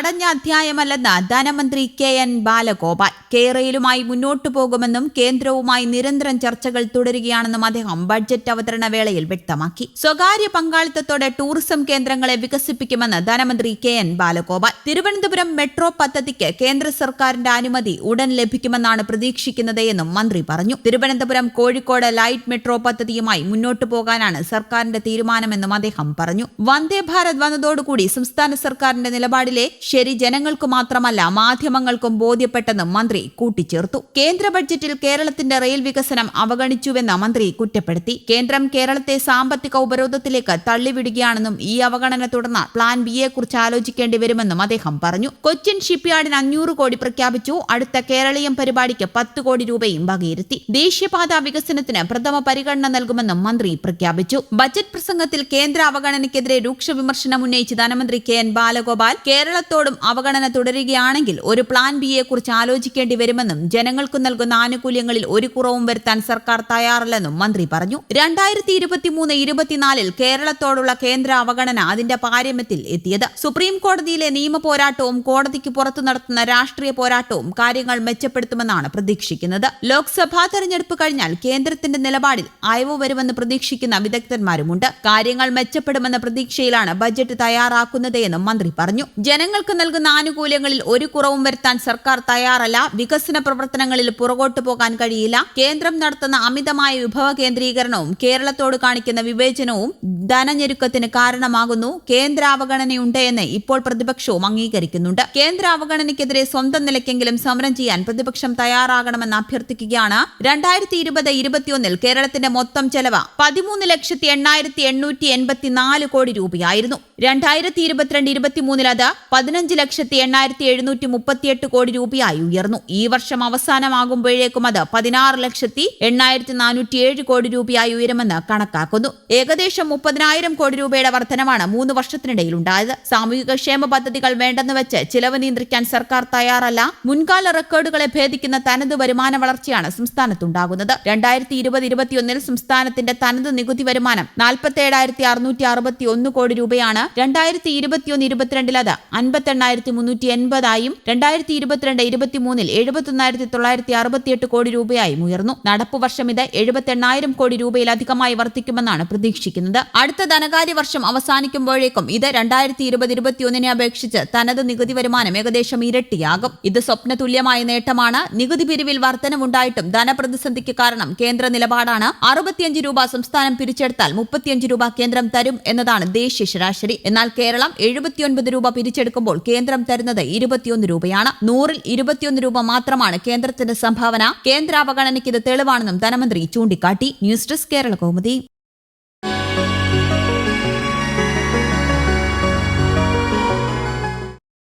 അടഞ്ഞ അധ്യായമല്ലെന്ന് ധനമന്ത്രി K N Balagopal. കേരളയിലുമായി മുന്നോട്ടു പോകുമെന്നും കേന്ദ്രവുമായി നിരന്തരം ചർച്ചകൾ തുടരുകയാണെന്നും അദ്ദേഹം ബഡ്ജറ്റ് അവതരണ വേളയിൽ വ്യക്തമാക്കി. സ്വകാര്യ പങ്കാളിത്തത്തോടെ ടൂറിസം കേന്ദ്രങ്ങളെ വികസിപ്പിക്കുമെന്ന് ധനമന്ത്രി K N Balagopal. Thiruvananthapuram metro പദ്ധതിക്ക് കേന്ദ്ര സർക്കാരിന്റെ അനുമതി ഉടൻ ലഭിക്കുമെന്നാണ് പ്രതീക്ഷിക്കുന്നത് എന്നും മന്ത്രി പറഞ്ഞു. തിരുവനന്തപുരം കോഴിക്കോട് ലൈറ്റ് മെട്രോ പദ്ധതിയുമായി മുന്നോട്ടു പോകാനാണ് സർക്കാരിന്റെ തീരുമാനമെന്നും അദ്ദേഹം പറഞ്ഞു. വന്ദേ ഭാരത് വന്നതോടുകൂടി സംസ്ഥാന സർക്കാരിന്റെ നിലപാടിലെ ശരി ജനങ്ങൾക്കു മാത്രമല്ല മാധ്യമങ്ങൾക്കും ബോധ്യപ്പെട്ടെന്നും മന്ത്രി കൂട്ടിച്ചേർത്തു. കേന്ദ്ര ബഡ്ജറ്റിൽ കേരളത്തിന്റെ റെയിൽ വികസനം അവഗണിച്ചുവെന്ന് മന്ത്രി കുറ്റപ്പെടുത്തി. കേന്ദ്രം കേരളത്തെ സാമ്പത്തിക ഉപരോധത്തിലേക്ക് തള്ളിവിടുകയാണെന്നും ഈ അവഗണന തുടർന്ന് പ്ലാൻ ബിയെക്കുറിച്ച് ആലോചിക്കേണ്ടി വരുമെന്നും അദ്ദേഹം പറഞ്ഞു. കൊച്ചിൻ ഷിപ്പ്യാർഡിന് അഞ്ഞൂറ് കോടി പ്രഖ്യാപിച്ചു. അടുത്ത കേരളീയം പരിപാടിക്ക് പത്ത് കോടി രൂപയും വകയിരുത്തി. ദേശീയപാത വികസനത്തിന് പ്രഥമ പരിഗണന നൽകുമെന്നും മന്ത്രി പ്രഖ്യാപിച്ചു. ബജറ്റ് പ്രസംഗത്തിൽ കേന്ദ്ര അവഗണനയ്ക്കെതിരെ രൂക്ഷ വിമർശനം ഉന്നയിച്ച് ധനമന്ത്രി കെ എൻ ബാലഗോപാൽ. കേരളത്തോടും അവഗണന തുടരുകയാണെങ്കിൽ ഒരു പ്ലാൻ ബിയെക്കുറിച്ച് ആലോചിക്കേണ്ടി വരുമെന്നും ജനങ്ങൾക്ക് നൽകുന്ന ആനുകൂല്യങ്ങളിൽ ഒരു കുറവും വരുത്താൻ സർക്കാർ തയ്യാറല്ലെന്നും മന്ത്രി പറഞ്ഞു. രണ്ടായിരത്തി ഇരുപത്തിമൂന്ന് ഇരുപത്തിനാലിൽ കേരളത്തോടുള്ള കേന്ദ്ര അവഗണന അതിന്റെ പാരമ്യത്തിൽ എത്തിയത്. സുപ്രീം കോടതിയിലെ നിയമ പോരാട്ടവും കോടതിക്ക് പുറത്തു നടത്തുന്ന രാഷ്ട്രീയ പോരാട്ടവും കാര്യങ്ങൾ മെച്ചപ്പെടുത്തുമെന്നാണ് പ്രതീക്ഷിക്കുന്നത്. ലോക്സഭാ തെരഞ്ഞെടുപ്പ് കഴിഞ്ഞാൽ കേന്ദ്രത്തിന്റെ നിലപാടിൽ അയവ് വരുമെന്ന് പ്രതീക്ഷിക്കുന്ന വിദഗ്ധന്മാരുമുണ്ട്. കാര്യങ്ങൾ മെച്ചപ്പെടുമെന്ന പ്രതീക്ഷയിലാണ് ബജറ്റ് തയ്യാറാക്കുന്നതെന്നും മന്ത്രി പറഞ്ഞു. ജനങ്ങൾക്ക് നൽകുന്ന ആനുകൂല്യങ്ങളിൽ ഒരു കുറവും വരുത്താൻ സർക്കാർ തയ്യാറല്ല. വികസന പ്രവർത്തനങ്ങളിൽ പുറകോട്ടു പോകാൻ കഴിയില്ല. കേന്ദ്രം നടത്തുന്ന അമിതമായ വിഭവ കേന്ദ്രീകരണവും കേരളത്തോട് കാണിക്കുന്ന വിവേചനവും ധനഞ്ഞെരുക്കത്തിന് കാരണമാകുന്നു. കേന്ദ്ര അവഗണനയുണ്ടെന്ന് ഇപ്പോൾ പ്രതിപക്ഷവും അംഗീകരിക്കുന്നുണ്ട്. കേന്ദ്ര അവഗണനയ്ക്കെതിരെ സ്വന്തം നിലയ്ക്കെങ്കിലും സമരം ചെയ്യാൻ പ്രതിപക്ഷം തയ്യാറാകണമെന്ന് അഭ്യർത്ഥിക്കുകയാണ്. രണ്ടായിരത്തി ഇരുപത് ഇരുപത്തിയൊന്നിൽ കേരളത്തിന്റെ മൊത്തം ചെലവ് പതിമൂന്ന് ലക്ഷത്തി എണ്ണായിരത്തി എണ്ണൂറ്റി എൺപത്തിനാല് കോടി രൂപയായിരുന്നു. രണ്ടായിരത്തി ഇരുപത്തിരണ്ട് ഇരുപത്തിമൂന്നിൽ അത് പതിനഞ്ച് ലക്ഷത്തി എണ്ണായിരത്തി എഴുന്നൂറ്റി മുപ്പത്തിയെട്ട് കോടി രൂപയായി ഉയർന്നു. ഈ വർഷം അവസാനമാകുമ്പോഴേക്കും അത് പതിനാറ് ലക്ഷത്തി എണ്ണായിരത്തി നാനൂറ്റി ഏഴ് കോടി രൂപയായി ഉയരുമെന്ന് കണക്കാക്കുന്നു. ഏകദേശം മുപ്പതിനായിരം കോടി രൂപയുടെ വർധനമാണ് മൂന്ന് വർഷത്തിനിടയിൽ ഉണ്ടായത്. സാമൂഹിക ക്ഷേമ പദ്ധതികൾ വേണ്ടെന്ന് വെച്ച് ചിലവ് നിയന്ത്രിക്കാൻ സർക്കാർ തയ്യാറല്ല. മുൻകാല റെക്കോർഡുകളെ ഭേദിക്കുന്ന തനത് വരുമാന വളർച്ചയാണ് സംസ്ഥാനത്തുണ്ടാകുന്നത്. രണ്ടായിരത്തി ഇരുപത് ഇരുപത്തിയൊന്നിൽ സംസ്ഥാനത്തിന്റെ തനത് നികുതി വരുമാനം നാൽപ്പത്തി ഏഴായിരത്തി അറുന്നൂറ്റി അറുപത്തി ഒന്ന് കോടി രൂപയാണ്. രണ്ടായിരത്തി ഇരുപത്തിയൊന്ന് ഇരുപത്തിരണ്ടിൽ അത് അൻപത്തെണ്ണായിരത്തി മുന്നൂറ്റി എൺപതായും രണ്ടായിരത്തി ഇരുപത്തിരണ്ട് ഇരുപത്തിമൂന്നിൽ എഴുപത്തൊന്നായിരത്തി തൊള്ളായിരത്തി അറുപത്തിയെട്ട് കോടി രൂപയായും ഉയർന്നു. നടപ്പു വർഷം ഇത് എഴുപത്തെണ്ണായിരം കോടി രൂപയിലധികമായി വർദ്ധിക്കുമെന്നാണ് പ്രതീക്ഷിക്കുന്നത്. അടുത്ത ധനകാര്യ വർഷം അവസാനിക്കുമ്പോഴേക്കും ഇത് രണ്ടായിരത്തി ഇരുപത് ഇരുപത്തിയൊന്നിനെ അപേക്ഷിച്ച് തനത് നികുതി വരുമാനം ഏകദേശം ഇരട്ടിയാകും. ഇത് സ്വപ്ന തുല്യമായ നേട്ടമാണ്. നികുതി പിരിവിൽ വർധനവുണ്ടായിട്ടും ധനപ്രതിസന്ധിക്ക് കാരണം കേന്ദ്ര നിലപാടാണ്. അറുപത്തിയഞ്ച് രൂപ സംസ്ഥാനം പിരിച്ചെടുത്താൽ മുപ്പത്തിയഞ്ച് രൂപ കേന്ദ്രം തരും എന്നതാണ് ദേശീയ ശരാശരി. എന്നാൽ കേരളം എഴുപത്തിയൊൻപത് രൂപ പിരിച്ചെടുക്കുമ്പോൾ കേന്ദ്രം തരുന്നത് ഇരുപത്തിയൊന്ന് രൂപയാണ്. നൂറിൽ ഇരുപത്തിയൊന്ന് രൂപ മാത്രമാണ് കേന്ദ്രത്തിന്റെ സംഭാവന. കേന്ദ്ര അവഗണനയ്ക്ക് ഇത് തെളിവാണെന്നും ധനമന്ത്രി ചൂണ്ടിക്കാട്ടി. News desk Kerala Kaumudi.